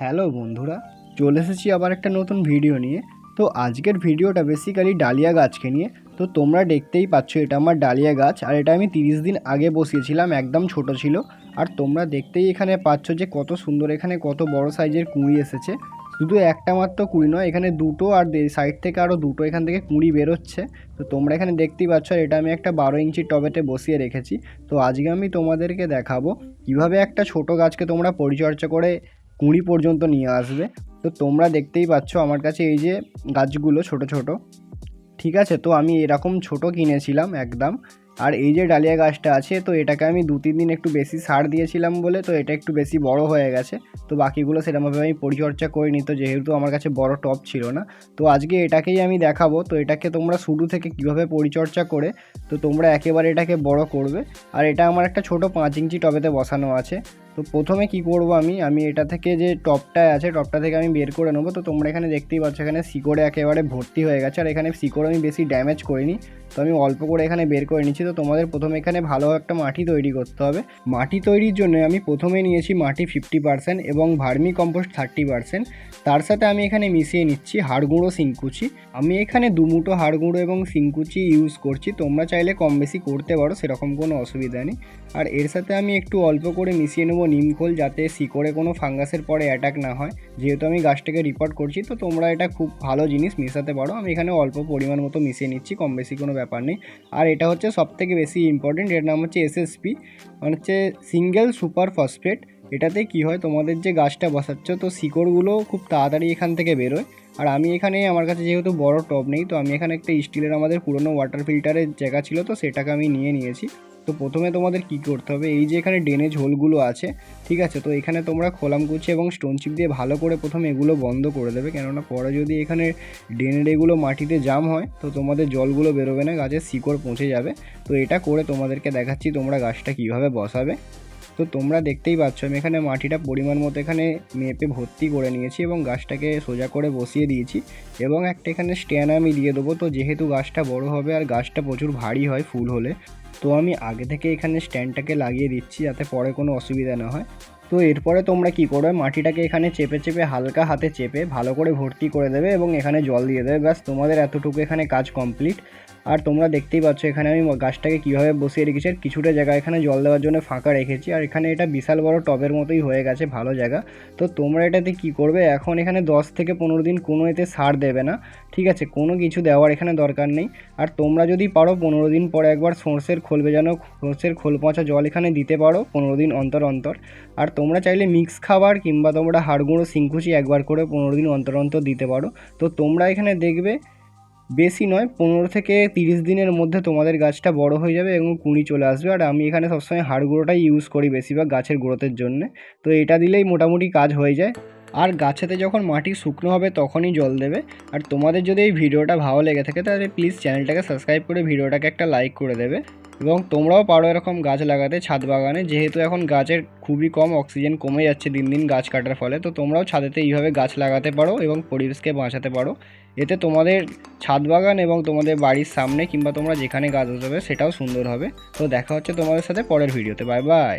Hello বন্ধুরা, চলে এসেছি আবার একটা নতুন ভিডিও নিয়ে। তো আজকের ভিডিওটা বেসিক্যালি ডালিয়া গাছকে নিয়ে। তো তোমরা দেখতেই পাচ্ছ এটা আমার ডালিয়া গাছ, আর এটা আমি তিরিশ দিন আগে বসিয়েছিলাম, একদম ছোট ছিল। আর তোমরা দেখতেই এখানে পাচ্ছ যে কত সুন্দর এখানে কত বড় সাইজের কুঁড়ি এসেছে। শুধু একটা মাত্র কুঁড়ি নয়, এখানে দুটো আর সাইড থেকে আরও দুটো এখান থেকে কুঁড়ি বেরোচ্ছে। তো তোমরা এখানে দেখতেই পাচ্ছ এটা আমি একটা বারো ইঞ্চি টবেতে বসিয়ে রেখেছি। তো আজকে আমি তোমাদেরকে দেখাবো কীভাবে একটা ছোট গাছকে তোমরা পরিচর্যা করে কুঁড়ি পর্যন্ত নিয়ে আসবে। তো তোমরা দেখতেই পাচ্ছ আমার কাছে এই যে গাছগুলো ছোট ছোট। ঠিক আছে? তো আমি এরকম ছোট কিনেছিলাম একদম। আর এই যে ডালিয়া গাছটা আছে, তো এটাকে আমি দু তিন দিন একটু বেশি সার দিয়েছিলাম বলে, তো এটা একটু বেশি বড় হয়ে গেছে। তো বাকিগুলো সেরকমভাবে আমি পরিচর্যা করে তো যেহেতু আমার কাছে বড় টপ ছিল না। তো আজকে এটাকেই আমি দেখাবো। তো এটাকে তোমরা শুরু থেকে কীভাবে পরিচর্যা করে, তো তোমরা একেবারে এটাকে বড় করবে। আর এটা আমার একটা ছোট পাঁচ ইঞ্চি টবেতে বসানো আছে। তো প্রথমে কি করব আমি? আমি এটা থেকে যে টপটায় আছে, টপটা থেকে আমি বের করে নেব। তো তোমরা এখানে দেখতেই পাচ্ছ, এখানে শিকড়ে একেবারে ভর্তি হয়ে গেছে। আর এখানে শিকড় আমি বেশি ড্যামেজ করিনি। তো আমি অল্প করে এখানে বের করে নিচ্ছি। তো তোমাদের প্রথমে এখানে ভালো একটা মাটি তৈরি করতে হবে। মাটি তৈরির জন্য আমি প্রথমে নিয়েছি মাটি ফিফটি পার্সেন্ট এবং ভার্মি কম্পোস্ট থার্টি পার্সেন্ট তার সাথে আমি এখানে মিশিয়ে নিচ্ছি হাড়গুঁড়ো সিংকুচি আমি এখানে দুমুটো হাড়গুঁড়ো এবং সিংকুচি ইউজ করছি। তোমরা চাইলে কম বেশি করতে পারো, সেরকম কোনো অসুবিধা নেই। আর এর সাথে আমি একটু অল্প করে মিশিয়ে নেব নিমখোল যাতে শিকড়ে কোনো ফাঙ্গাসের পরে অ্যাটাক না হয়। যেহেতু আমি গাছটাকে রিপোর্ট করছি, তো তোমরা এটা খুব ভালো জিনিস মেশাতে পারো। আমি এখানে অল্প পরিমাণ মতো মিশিয়ে নিচ্ছি, কম বেশি কোনো ব্যাপার নেই। আর এটা হচ্ছে সব থেকে বেশি ইম্পর্টেন্ট এর নাম হচ্ছে এসএসপি মানে হচ্ছে সিঙ্গেল সুপার ফসফেট এটাতে কি হয়, তোমাদের যে গাছটা বসাচ্ছ, তো শিকড়গুলো খুব তাড়াতাড়ি এখান থেকে বেরোয়। আর আমি এখানে, আমার কাছে যেহেতু বড় টব নেই, তো আমি এখানে একটা স্টিলের আমাদের পুরনো ওয়াটার ফিল্টারের জায়গা ছিল, তো সেটাকে আমি নিয়ে নিয়েছি। তো প্রথমে তোমাদের কি করতে হবে? এই যে এখানে ড্রেনেজ হোলগুলো আছে, ঠিক আছে? তো এখানে তোমরা খোলাম কুচি এবং স্টোন চিপ দিয়ে ভালো করে প্রথমে এগুলো বন্ধ করে দেবে। কেননা পরে যদি এখানে ড্রেনের এগুলো মাটিতে জাম হয়, তো তোমাদের জলগুলো বেরোবে না, গাছের শিকড় পৌঁছে যাবে। তো এটা করে তোমাদেরকে দেখাচ্ছি তোমরা গাছটা কীভাবে বসাবে। তো তোমরা দেখতেই পাচ্ছ, আমি এখানে মাটিটা পরিমাণ মতো এখানে মেপে ভর্তি করে নিয়েছি এবং গাছটাকে সোজা করে বসিয়ে দিয়েছি এবং একটা এখানে স্ট্যান্ড আমি দিয়ে দেবো। তো যেহেতু গাছটা বড় হবে আর গাছটা প্রচুর ভারী হয় ফুল হলে তো আমি আগে থেকে এখানে স্ট্যান্ডটাকে লাগিয়ে দিচ্ছি যাতে পরে কোনো অসুবিধা না হয়। তো এরপরে তোমরা কি করবে? মাটিটাকে এখানে চেপে চেপে, হালকা হাতে চেপে ভালো করে ভর্তি করে দেবে এবং এখানে জল দিয়ে দেবে। ব্যাস, তোমাদের এতটুকু এখানে কাজ কমপ্লিট। আর তোমরা দেখতেই পাচ্ছ, এখানে আমি গাছটাকে কীভাবে বসিয়ে রেখেছি। আর কিছুটা জায়গা এখানে জল দেওয়ার জন্য ফাঁকা রেখেছি। আর এখানে এটা বিশাল বড় টবের মতোই হয়ে গেছে, ভালো জায়গা। তো তোমরা এটাতে কি করবে? এখন এখানে দশ থেকে পনেরো দিন কোনো এতে সার দেবে না। ঠিক আছে, কোনো কিছু দেওয়ার এখানে দরকার নেই। আর তোমরা যদি পারো, পনেরো দিন পরে একবার সর্ষের খোল ভেজানো সর্ষের খোল পচা জল এখানে দিতে পারো পনেরো দিন অন্তর অন্তর। আর তোমরা চাইলে মিক্স খাবার কিংবা তোমরা হাড়গুঁড়ো সিংকুচি একবার করে পনেরো দিন অন্তর অন্তর দিতে পারো। তো তোমরা এখানে দেখবে বেশি নয়, পনেরো থেকে তিরিশ দিনের মধ্যে তোমাদের গাছটা বড় হয়ে যাবে এবং কুঁড়ি চলে আসবে। আর আমি এখানে সবসময় হাড় গুঁড়োটাই ইউজ করি বেশিরভাগ গাছের গ্রোথের জন্য। তো এটা দিলেই মোটামুটি কাজ হয়ে যায়। আর গাছেতে যখন মাটি শুকনো হবে তখনই জল দেবে। আর তোমাদের যদি এই ভিডিওটা ভালো লেগে থাকে তাহলে প্লিজ চ্যানেলটাকে সাবস্ক্রাইব করে ভিডিওটাকে একটা লাইক করে দেবে। এবং তোমরাও পারো এরকম গাছ লাগাতে ছাদ বাগানে। যেহেতু এখন গাছের খুবই কম অক্সিজেন কমে যাচ্ছে দিন দিন গাছ কাটার ফলে, তো তোমরাও ছাদেতে এইভাবে গাছ লাগাতে পারো এবং পরিবেশকে বাঁচাতে পারো। এতে তোমাদের ছাদ বাগান এবং তোমাদের বাড়ির সামনে কিংবা তোমরা যেখানে গাছ বসাবে সেটাও সুন্দর হবে। তো দেখা হচ্ছে তোমাদের সাথে পরের ভিডিওতে বাই বাই